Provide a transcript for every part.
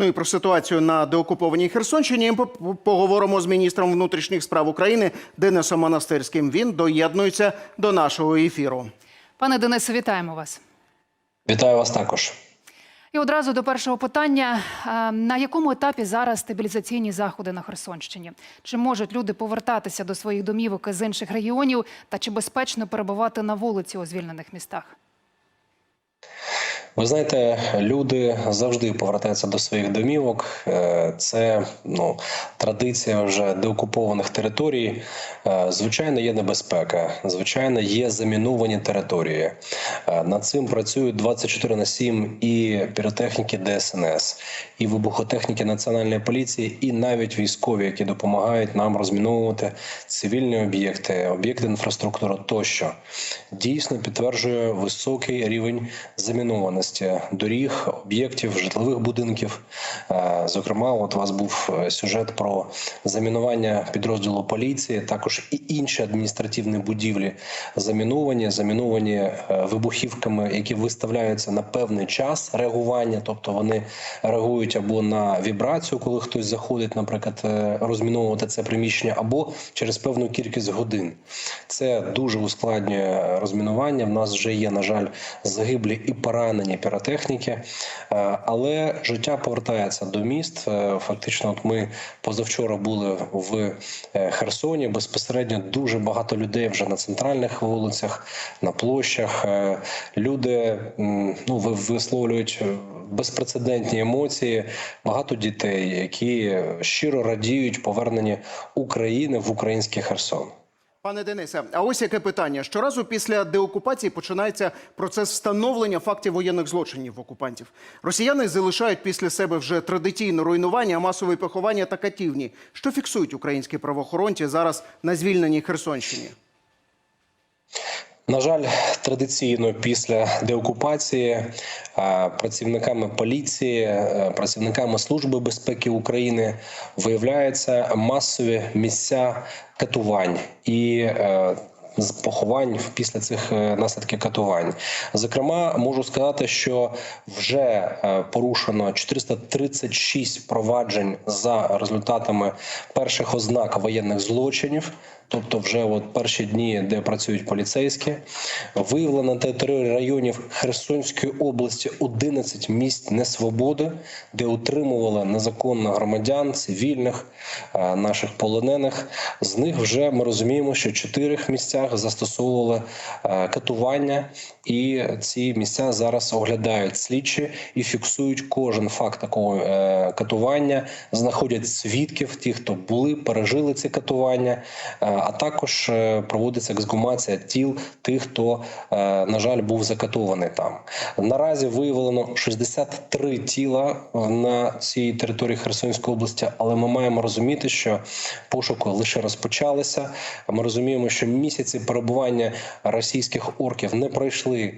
Ну і про ситуацію на деокупованій Херсонщині по- поговоримо з міністром внутрішніх справ України Денисом Монастирським. Він доєднується до нашого ефіру. Пане Денисе, вітаємо вас. Вітаю вас також. І одразу до першого питання: Е, на якому етапі зараз стабілізаційні заходи на Херсонщині? Чи можуть люди повертатися до своїх домівок із інших регіонів, та чи безпечно перебувати на вулиці у звільнених містах? Ви знаєте, люди завжди повертаються до своїх домівок. Е, Це ну традиція вже деокупованих територій. Е, Звичайно, є небезпека. Звичайно, є заміновані території. Е, Над цим працюють 24 на 7 і піротехніки ДСНС, і вибухотехніки Національної поліції, і навіть військові, які допомагають нам розміновувати цивільні об'єкти, об'єкти інфраструктури тощо. Дійсно підтверджує високий рівень замінованості доріг, об'єктів, житлових будинків. Е, Зокрема, от у вас був е, сюжет про замінування підрозділу поліції, також і інші адміністративні будівлі заміновані, заміновані е, вибухівками, які виставляються на певний час реагування, тобто вони реагують або на вібрацію, коли хтось заходить, наприклад, розміновувати це приміщення, або через певну кількість годин. Це дуже ускладнює розмінування. В нас вже є, на жаль, загиблі і поранені піротехніки, Е, але життя повертається до міст. Е, Фактично, от ми позавчора були в е, Херсоні. Безпосередньо дуже багато людей вже на центральних вулицях, на площах. Люди ну ви- висловлюють безпрецедентні емоції. Багато дітей, які щиро радіють поверненні України в український Херсон. Пане Денисе, а ось яке питання: щоразу після деокупації починається процес встановлення фактів воєнних злочинів окупантів. Росіяни залишають після себе вже традиційне руйнування, масове поховання та катівні. Що фіксують українські правоохоронці зараз на звільненій Херсонщині? На жаль, традиційно після деокупації е, працівниками поліції, е, працівниками Служби безпеки України виявляються масові місця катувань і е, з поховань після цих наслідків катувань. Зокрема, можу сказати, що вже порушено 436 проваджень за результатами перших ознак воєнних злочинів. Тобто, вже от перші дні, де працюють поліцейські, виявлено на території районів Херсонської області 11 місць несвободи, де утримували незаконно громадян, цивільних, е, наших полонених. З них вже ми розуміємо, що в чотирьох місцях застосовували е, катування, і ці місця зараз оглядають слідчі і фіксують кожен факт такого е, катування, знаходять свідків, ті, хто були, пережили ці катування. А також е, проводиться ексгумація тіл тих, хто, е, на жаль, був закатований там. Наразі виявлено 63 тіла е, на цій території Херсонської області, але ми маємо розуміти, що пошуки лише розпочалися. Ми розуміємо, що місяці перебування російських орків не пройшли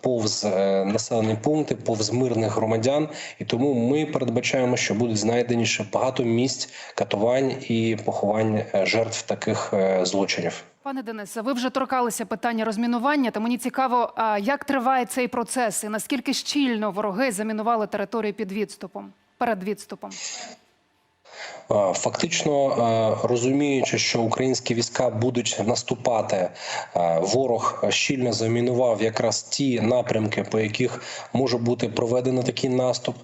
повз населені пункти, повз мирних громадян, і тому ми передбачаємо, що будуть знайдені ще багато місць катувань і поховань жертв таких е, злочинів. Пане Денисе, ви вже торкалися питання розмінування. Та мені цікаво, як триває цей процес і наскільки щільно вороги замінували територію під відступом перед відступом? Е, Фактично е, розуміючи, що українські війська будуть наступати, е, ворог щільно замінував якраз ті напрямки, по яких може бути проведено такий наступ,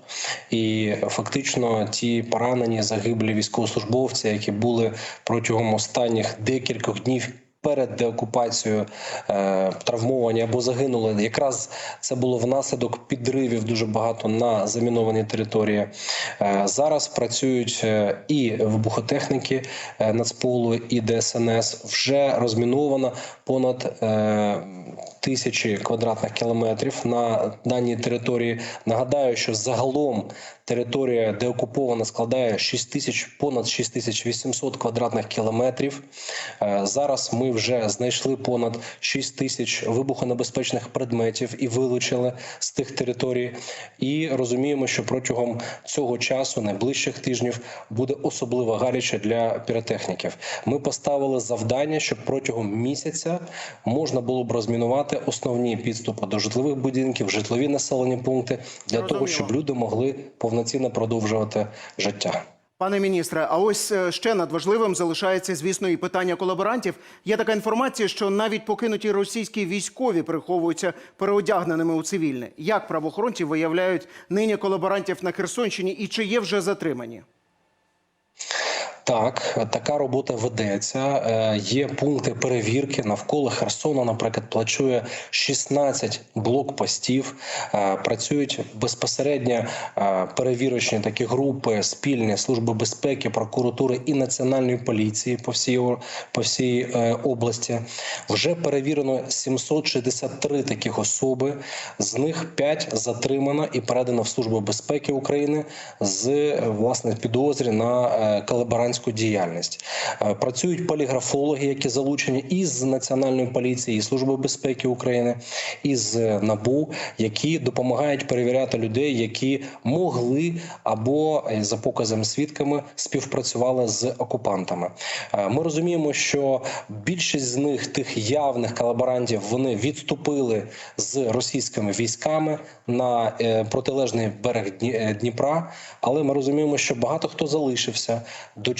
і фактично ті поранені загиблі військовослужбовці, які були протягом останніх декількох днів. Перед деокупацією е, травмовані або загинули. Якраз це було внаслідок підривів дуже багато на замінованій території. Е, зараз працюють е, і вибухотехніки е, Нацполу, і ДСНС. Вже розміновано понад е, тисячі квадратних кілометрів на даній території. Нагадаю, що загалом територія деокупована складає 6 тисяч понад 6800 квадратних кілометрів. Е, Зараз ми вже знайшли понад 6 тисяч вибухонебезпечних предметів і вилучили з тих територій. І розуміємо, що протягом цього часу, найближчих тижнів, буде особливо гаряче для піротехніків. Ми поставили завдання, щоб протягом місяця можна було б розмінувати основні підступи до житлових будинків, житлові населені пункти для того, щоб люди могли повноцінно продовжувати життя. Пане міністре, а ось е, ще надважливим залишається, звісно, і питання колаборантів. Є така інформація, що навіть покинуті російські військові приховуються переодягненими у цивільне. Як правоохоронці виявляють нині колаборантів на Херсонщині і чи є вже затримані? Так, така робота ведеться. Е, Є пункти перевірки навколо Херсона. Наприклад, плачує 16 блокпостів. Е, Працюють безпосередньо е, перевірочні такі групи спільні служби безпеки, прокуратури і національної поліції по всій по всій області. Вже перевірено 763 таких особи. З них 5 затримано і передано в службу безпеки України з власне підозрі на е, колаборантську діяльність. Е, Працюють поліграфологи, які залучені із національної поліції, і служби безпеки України, із е, набу, які допомагають перевіряти людей, які могли або е, за показами свідками співпрацювали з окупантами. Ми розуміємо, що більшість з них, тих явних колаборантів, вони відступили з російськими військами на протилежний берег Дні- Дніпра. Але ми розуміємо, що багато хто залишився,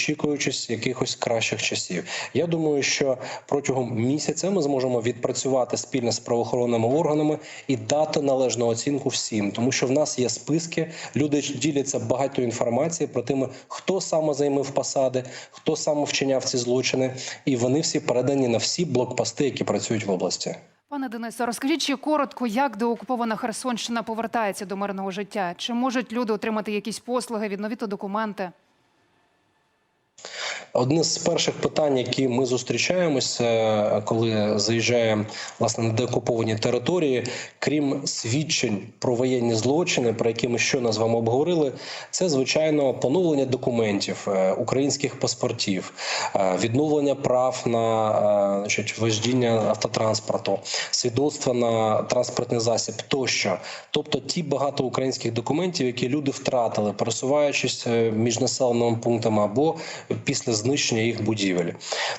дочікуючись якихось кращих часів. Я думаю, що протягом місяця ми зможемо відпрацювати спільно з правоохоронними органами і дати належну оцінку всім, тому що в нас є списки. Люди діляться багато інформації про тими, хто саме займив посади, хто саме вчиняв ці злочини, і вони всі передані на всі блокпости, які працюють в області. Пане Денисе, розкажіть ще коротко, як деокупована Херсонщина повертається до мирного життя? Чи можуть люди отримати якісь послуги, відновити документи? Одне з перших питань, які ми зустрічаємося, коли заїжджаємо власне на деокуповані території, крім свідчень про воєнні злочини, про які ми щойно з вами обговорили, це звичайно поновлення документів, е, українських паспортів, е, відновлення прав на е, значить, вождіння автотранспорту, свідоцтва на транспортний засіб тощо. Тобто ті багато українських документів, які люди втратили, пересуваючись між населеними пунктами або після знищення їх будівель.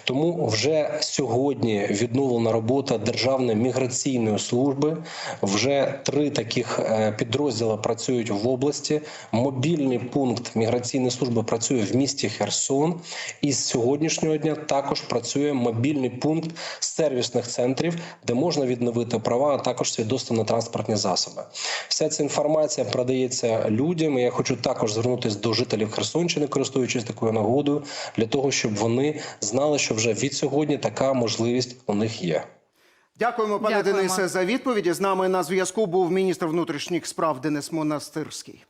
Тому вже сьогодні відновлена робота Державної міграційної служби. Вже три таких е, підрозділи працюють в області. Мобільний пункт міграційної служби працює в місті Херсон. І з сьогоднішнього дня також працює мобільний пункт сервісних центрів, де можна відновити права, а також свідоцтво на транспортні засоби. Вся ця інформація продається людям. І я хочу також звернутися до жителів Херсонщини, користуючись такою нагодою, для того, щоб вони знали, що вже від сьогодні така можливість у них є. Дякуємо, пане Дякуємо. Денисе, за відповіді. З нами на зв'язку був міністр внутрішніх справ Денис Монастирський.